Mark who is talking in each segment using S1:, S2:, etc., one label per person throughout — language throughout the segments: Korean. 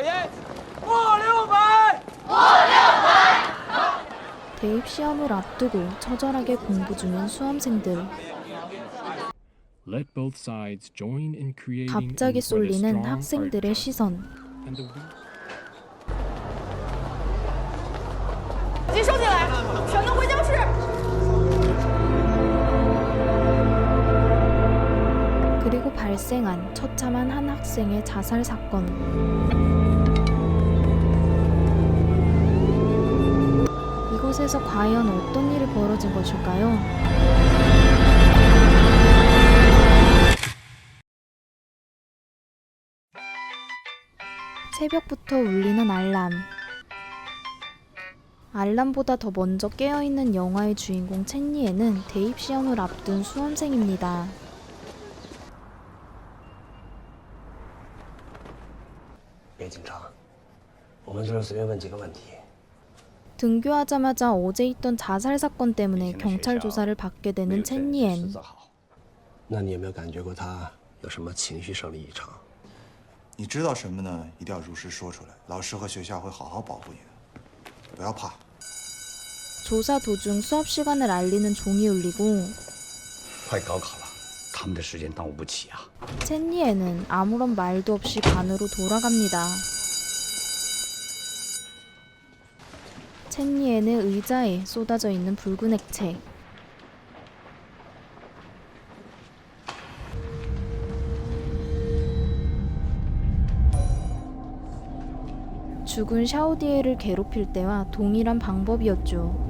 S1: 可言，过六百。
S2: 대입 시험을 앞두고 처절하게 공부 중인 수험생들.
S3: Let both sides join in creating
S2: 갑자기
S3: and put a
S2: 쏠리는
S3: strong
S2: 학생들의
S3: art
S2: 시선. 발생한 처참한 한 학생의 자살 사건. 이곳에서 과연 어떤 일이 벌어진 것일까요? 새벽부터 울리는 알람. 알람보다 더 먼저 깨어있는 영화의 주인공 첸리에는 대입 시험을 앞둔 수험생입니다.
S4: 紧张，我们就是随便问几个问题。
S2: 등교하자마자 어제 있던 자살 사건 때문에 경찰 조사를 받게
S4: 没有
S2: 되는
S4: 这十
S2: 첸니엔.
S4: 四好。那你有没有感觉过他有什么情绪生理异常？
S5: 你知道什么呢？一定要如实说出来，老师和学校会好好保护你的，不要怕。
S2: 조사 도중 수업 시간을 알리는 종이 울리고
S6: 快高考了， 他们的时间耽误不起啊！
S2: 첸니에는 아무런 말도 없이 관으로 돌아갑니다. 첸니엔의 의자에 쏟아져 있는 붉은 액체. 죽은 샤오디에를 괴롭힐 때와 동일한 방법이었죠.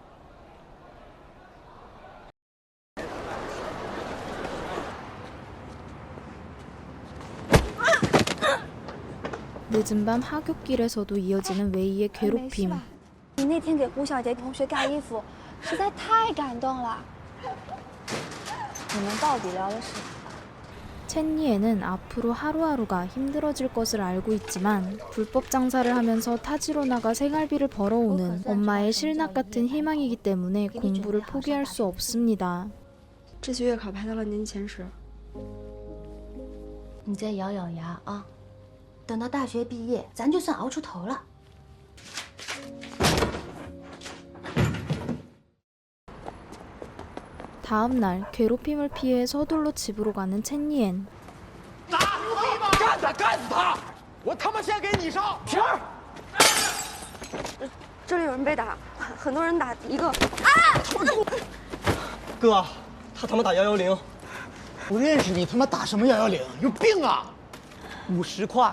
S2: 늦은 밤 하굣길에서도 이어지는 웨이의
S7: 没事
S2: 괴롭힘.
S7: 吧？你那天给胡小杰同学盖衣服，实在太感动了。你们到底聊的是？
S2: 첸니에는 앞으로 하루하루가 힘들어질 것을 알고 있지만 불법 장사를 하면서 타지로 나가 생활비를 벌어오는 엄마의 실납 같은 희망이기 때문에 공부를 포기할 수 없습니다.
S8: 这次月考排到了年前十，
S9: 你再咬咬牙啊， 等到大学毕业，咱就算熬出头了。
S2: 다음 날 괴롭힘을 피해 서둘러 집으로 가는 첸니엔.
S1: 干他，干死他！我他妈先给你上皮儿。
S8: 这里有人被打，很很多人打一个。
S4: 哥，他他妈打幺幺零，
S1: 不认识你他妈打什么幺幺零？有病啊！
S4: 五十块，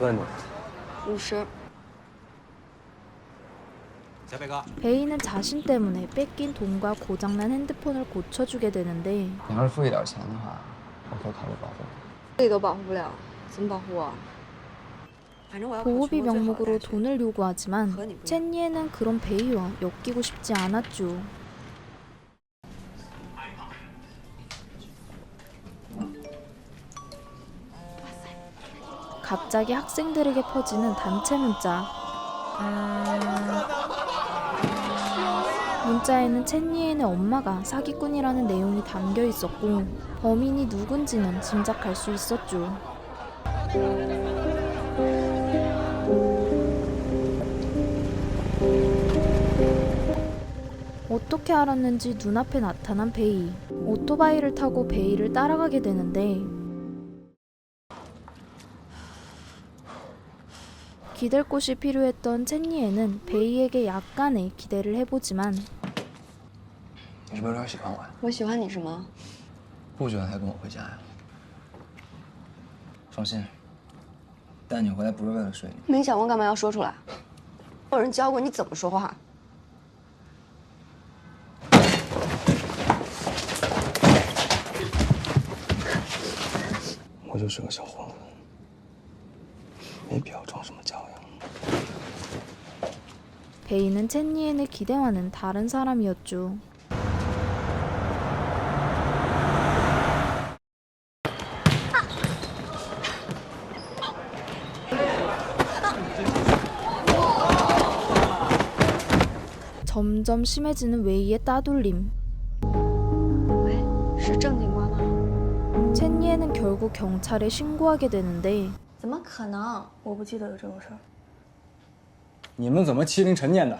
S4: 问你。
S8: 五十，
S1: 小北哥，
S2: 베이는 자신 때문에 뺏긴 돈과 고장난 핸드폰을 고쳐주게 되는데
S4: 你要是付一点钱的话，我可以考虑保护你。
S8: 自己都保护不了，怎么保护我？反正我要考
S2: 보호비
S8: 全国最好的
S2: 명목으로
S8: 大学
S2: 돈을 요구하지만
S8: 그건 이거야.
S2: 첸니에는 그런 베이와 엮이고 싶지 않았죠. 갑자기 학생들에게 퍼지는 단체 문자. 문자에는 첸니엔의 엄마가 사기꾼이라는 내용이 담겨 있었고 범인이 누군지는 짐작할 수 있었죠. 어떻게 알았는지 눈앞에 나타난 베이. 오토바이를 타고 베이를 따라가게 되는데 기댈 곳이 필요했던 첸니에는 베이에게 약간의 기대를 해보지만
S10: 你是不是有点喜欢我呀？
S8: 我喜欢你什么？
S10: 不喜欢还跟我回家呀？放心，带你回来不是为了睡你。
S8: 没想过干嘛要说出来？有人教过你怎么说话？
S10: 我就是个小混
S2: 베이는 첸니엔의 기대와는 다른 사람이었죠. 점점 심해지는 웨이의 따돌림.
S8: 喂，是正经话吗？
S2: 첸니엔은 결국 경찰에 신고하게 되는데
S9: 怎么可能？我不记得有这种事儿。
S11: 你们怎么欺凌陈念的？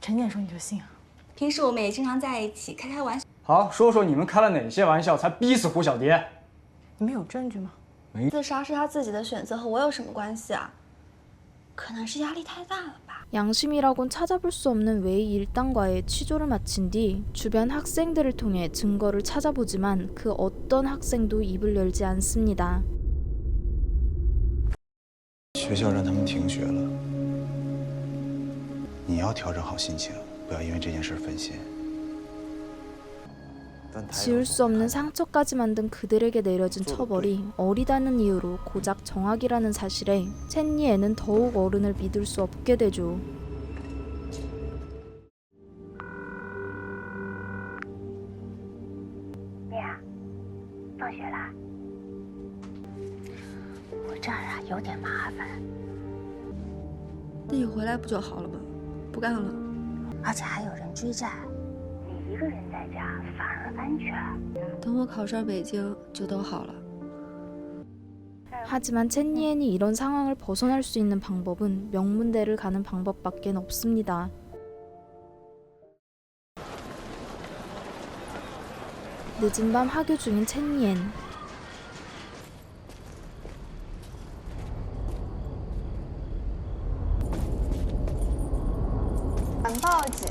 S9: 陈念说你就信啊？平时我们也经常在一起开开玩笑。
S11: 好，说说你们开了哪些玩笑，才逼死胡小蝶？
S9: 你们有证据吗？自杀是他自己的选择，和我有什么关系啊？可能是压力太大了吧。
S2: 양심이라곤 찾아볼 수 없는 웨이 일당과의 취조를 마친 뒤 주변 학생들을 통해 증거를 찾아보지만 그 어떤 학생도 입을 열지 않습니다.
S5: 学校让他们停学了， 你要调整好心情，不要因为这件事分心。
S2: 지울 수 없는 상처까지 만든 그들에게 내려진 처벌이 어리다는 이유로 고작 정학이라는 사실에 첸니에는 더욱 어른을 믿을 수 없게 되죠.
S7: 放学啦。我这儿啊有点麻烦，
S8: 那你回来不就好了吗？ 不干了。
S7: 而且还有人追债，你一个人在家反而安全。
S8: 等我考上北京，就都好了。
S2: 하지만 첸니엔이 이런 상황을 벗어날 수 있는 방법은 명문대를 가는 방법밖엔 없습니다. 늦은 밤 하교 중인 첸니엔
S12: 싸우지.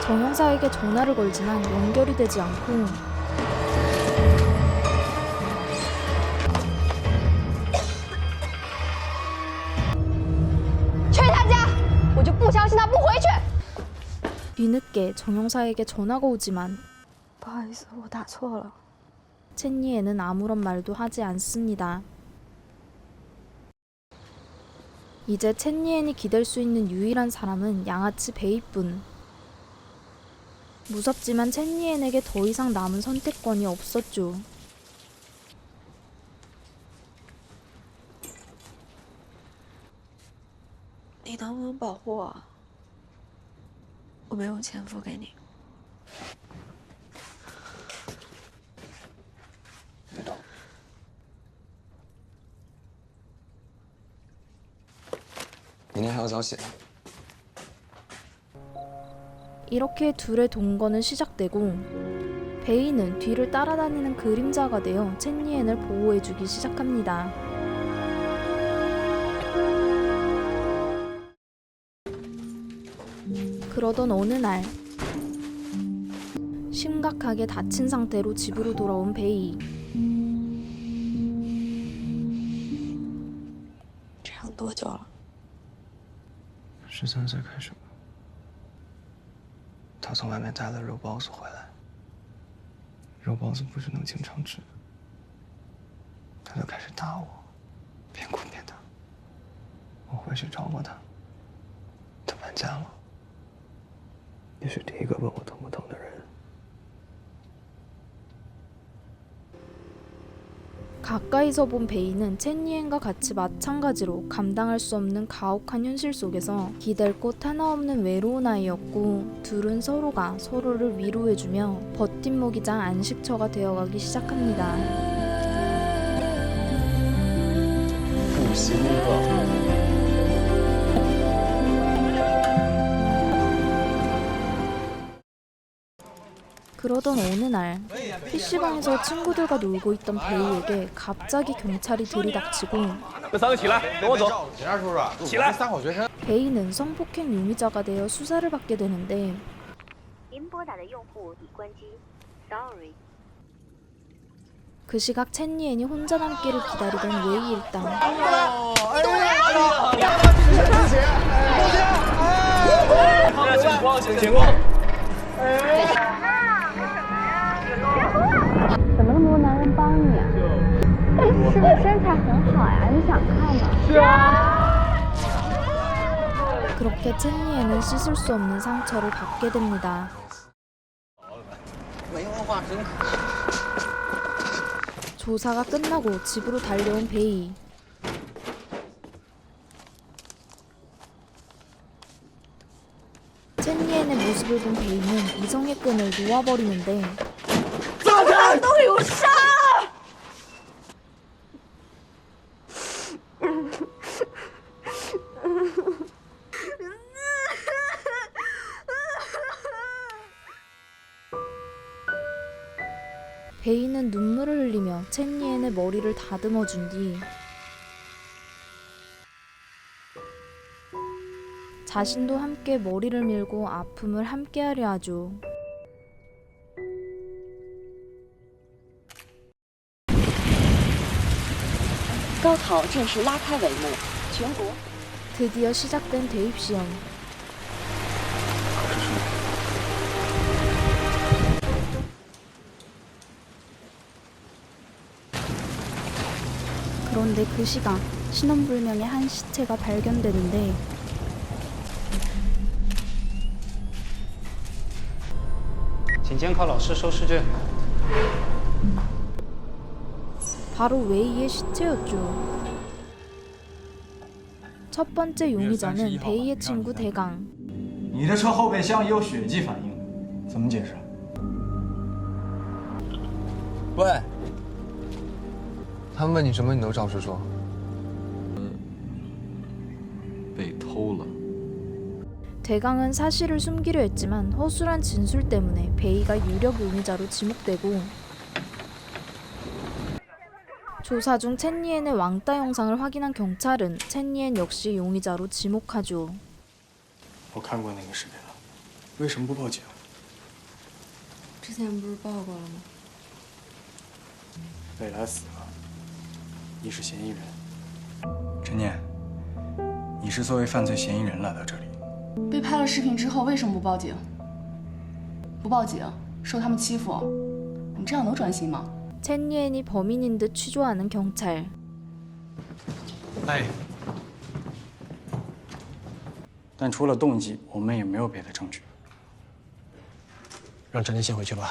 S2: 정형사에게 전화를 걸지만 연결이 되지 않고. 뒤늦게 정형사에게 전화가 오지만
S8: 不好意思，我打错了。
S2: 첸니에는 아무런 말도 하지 않습니다. 이제 첸니엔이 기댈 수 있는 유일한 사람은 양아치 베이뿐. 무섭지만 첸니엔에게 더 이상 남은 선택권이 없었죠.
S8: 你能不能保护我？我没有钱付给你。
S10: 明天还要早起。
S2: 이렇게 둘의 동거는 시작되고 베이는 뒤를 따라다니는 그림자가 되어 첸니엔을 보호해주기 시작합니다. 그러던 어느 날 심각하게 다친 상태로 집으로 돌아온 베이
S10: 十三岁开始吧。他从外面带了肉包子回来，肉包子不是能经常吃的，他就开始打我，边哭边打。我回去找过他，他搬家了。你是第一个问我疼不疼的人。
S2: 가까이서 본 베이는 첸니엔과 같이 마찬가지로 감당할 수 없는 가혹한 현실 속에서 기댈 곳 하나 없는 외로운 아이였고 둘은 서로가 서로를 위로해주며 버팀목이자 안식처가 되어가기 시작합니다. 그러던 어느 날 PC방에서 친구들과 놀고 있던 베이에게 갑자기 경찰이 들이닥치고 베이는 성폭행 용의자가 되어 수사를 받게 되는데 그 시각 첸니엔이 혼자 남기를 기다리던 웨이 일당
S7: 很好呀？你想看吗？是啊。
S2: 그렇게 첸니엔은 씻을 수 없는 상처를 받게 됩니다.
S1: 没文化真可惜。
S2: 조사가 끝나고 집으로 달려온 베이. 첸니엔의 모습을 본 베이는 이성의 끈을 놓아버리는데
S12: 怎么看都有伤。
S2: 첸니엔의 머리를 다듬어 준 뒤 자신도 함께 머리를 밀고 아픔을 함께하려 하죠. 드디어 시작된 대입 시험. 그런데 그 시각 신원불명의 한 시체가 발견되는데
S11: 请监考老师收试卷。
S2: 바로 웨이의 시체였죠. 첫 번째 용의자는 베이의 친구 대강.
S11: 你的车后备箱也有血迹反应，怎么解释？
S10: 喂， 他们问你什么，你都照实说。
S3: 被偷了。
S2: 대강은 사실을 숨기려 했지만 허술한 진술 때문에 베이가 유력 용의자로 지목되고 조사 중 첸니엔의 왕따 영상을 확인한 경찰은 첸니엔 역시 용의자로 지목하죠.
S10: 我看过那个视频了，为什么不报警？
S8: 之前不是报过了吗？
S10: 未来死 了，你是嫌疑人。
S13: 陈念，你是作为犯罪嫌疑人来到这里。
S14: 被拍了视频之后，为什么不报警？不报警，受他们欺负，你这样能转型吗？
S2: 첸니엔이 범인인 듯 취조하는 경찰.
S13: 哎，但除了动机，我们也没有别的证据。
S4: 让陈念先回去吧，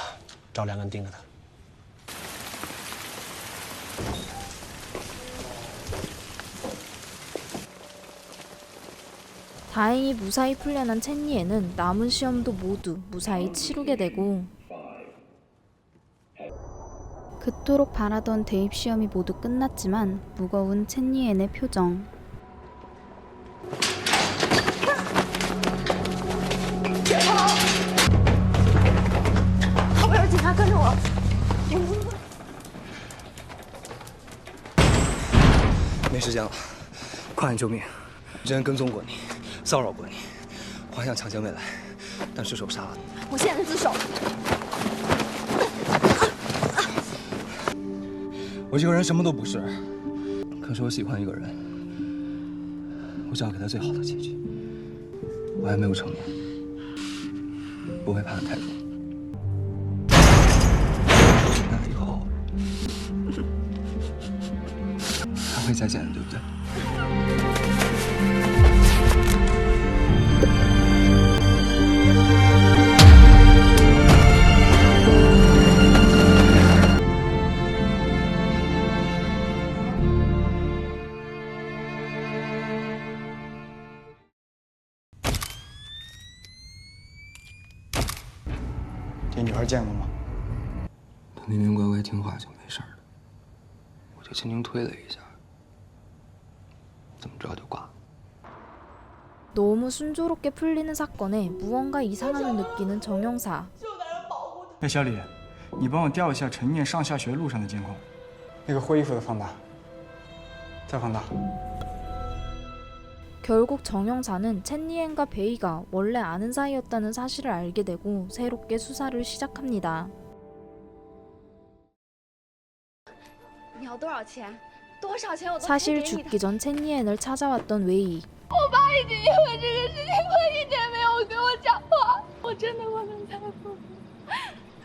S4: 找两个人盯着他。
S2: 다행히 무사히 풀려난 첸니엔은 남은 시험도 모두 무사히 치르게 되고 그토록 바라던 대입 시험이 모두 끝났지만 무거운 첸니엔의 표정
S12: 后边有警察跟着我。
S6: 没时间了，快喊救命！之前跟踪过你， 骚扰过你，我还想强奸未来，但失手杀了你。
S12: 我现在自首。
S6: 我这个人什么都不是，可是我喜欢一个人，我想要给他最好的结局。我还没有成年，不会判的太重。那以后还会再见的，对不对？
S13: 这女孩见过吗？
S10: 他明明乖乖听话就没事儿了，我就轻轻推了一下，怎么着就挂了。
S2: 너무 순조롭게 풀리는 사건에 무언가 이상함을 느끼는 정영사
S13: 哎，小李，你帮我调一下陈念上下学路上的监控，那个灰衣服的放大，再放大。
S2: 결국 정영사는 챈니엔과 베이가 원래 아는 사이였다는 사실을 알게 되고 새롭게 수사를 시작합니다. 사실 죽기 전 챈니엔을 찾아왔던 웨이.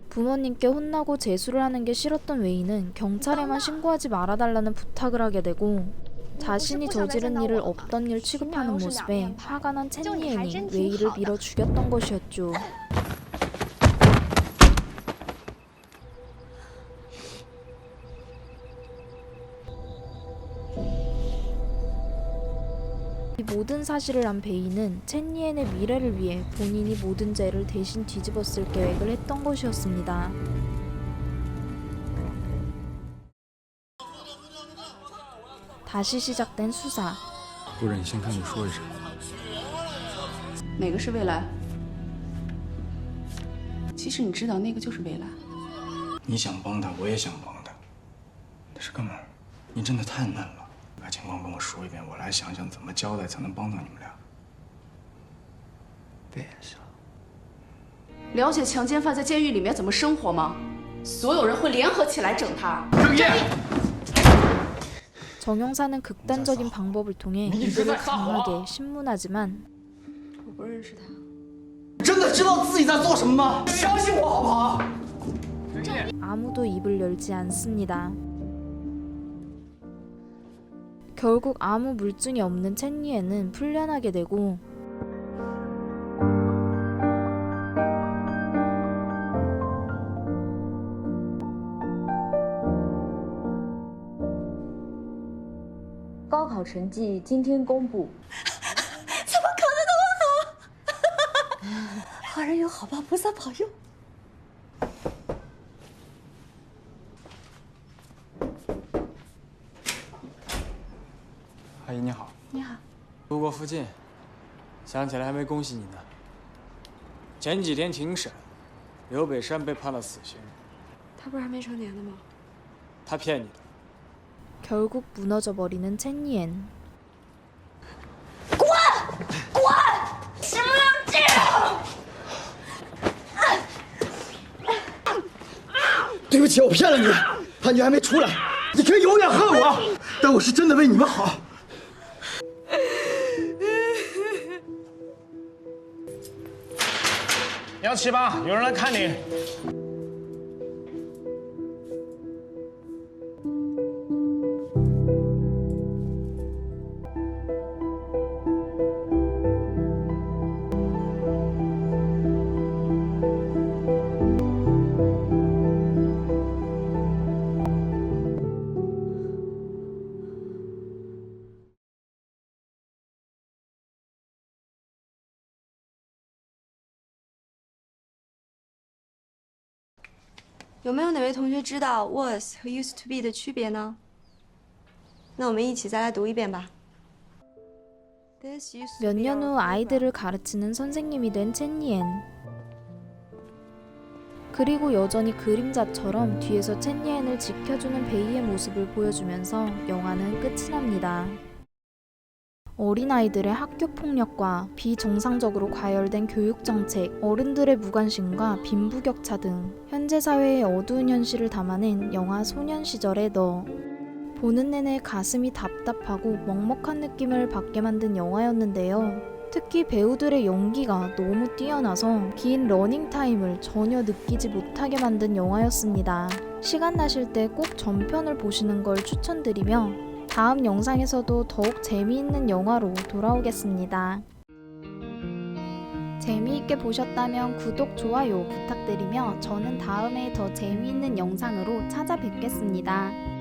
S2: 부모님께 혼나고 재수를 하는 게 싫었던 웨이는 경찰에만 신고하지 말아달라는 부탁을 하게 되고 자신이 저지른 일을 없던 일 취급하는 모습에 화가 난 첸니엔이 웨이를 밀어 죽였던 것이었죠. 이 모든 사실을 안 베이는 첸니엔의 미래를 위해 본인이 모든 죄를 대신 뒤집었을 계획을 했던 것이었습니다. 다시 시작된 수사.
S13: 不忍心看你说一声。
S14: 哪个是未来？其实你知道，那个就是未来。
S13: 你想帮他，我也想帮他，但是哥们儿，你真的太嫩了。把情况跟我说一遍，我来想想怎么交代才能帮到你们俩。
S10: 别想。
S14: 了解强奸犯在监狱里面怎么生活吗？所有人会联合起来整他。
S2: 정영사는 극단적인 방법을 통해 이들을 강하게 신문하지만
S8: 我不认识他。
S1: 真的知道自己在做什么吗？相信我好不好？
S2: 아무도 입을 열지 않습니다. 결국 아무 물증이 없는 첸니에는 풀려나게 되고 “
S15: 成绩今天公布，
S7: 怎么考得那么好？好人有好报，菩萨保佑。
S13: 阿姨你好，
S9: 你好，
S13: 路过附近，想起来还没恭喜你呢。前几天庭审，刘北山被判了死刑，
S8: 他不是还没成年的吗？
S13: 他骗你的。
S2: 결국 무너져 버리는 첸니엔.
S7: 滚！滚！什么能这样？
S1: 对不起，我骗了你，判决还没出来，你可以永远恨我，但我是真的为你们好。
S16: 幺七八，有人来看你。
S8: 有没有哪位同学知道 was 和 used to be 的区别呢？那我们一起再来读一遍吧。This used to
S2: 몇
S8: be
S2: 년
S8: our
S2: 후 아이들을 가르치는 선생님이 된 첸니엔. 그리고 여전히 그림자처럼 뒤에서 첸니엔을 지켜주는 베이의 모습을 보여주면서 영화는 끝이 납니다. 어린아이들의 학교 폭력과 비정상적으로 과열된 교육 정책, 어른들의 무관심과 빈부격차 등 현재 사회의 어두운 현실을 담아낸 영화 소년 시절의 너. 보는 내내 가슴이 답답하고 먹먹한 느낌을 받게 만든 영화였는데요. 특히 배우들의 연기가 너무 뛰어나서 긴 러닝타임을 전혀 느끼지 못하게 만든 영화였습니다. 시간 나실 때 꼭 전편을 보시는 걸 추천드리며 다음 영상에서도 더욱 재미있는 영화로 돌아오겠습니다. 재미있게 보셨다면 구독, 좋아요 부탁드리며 저는 다음에 더 재미있는 영상으로 찾아뵙겠습니다.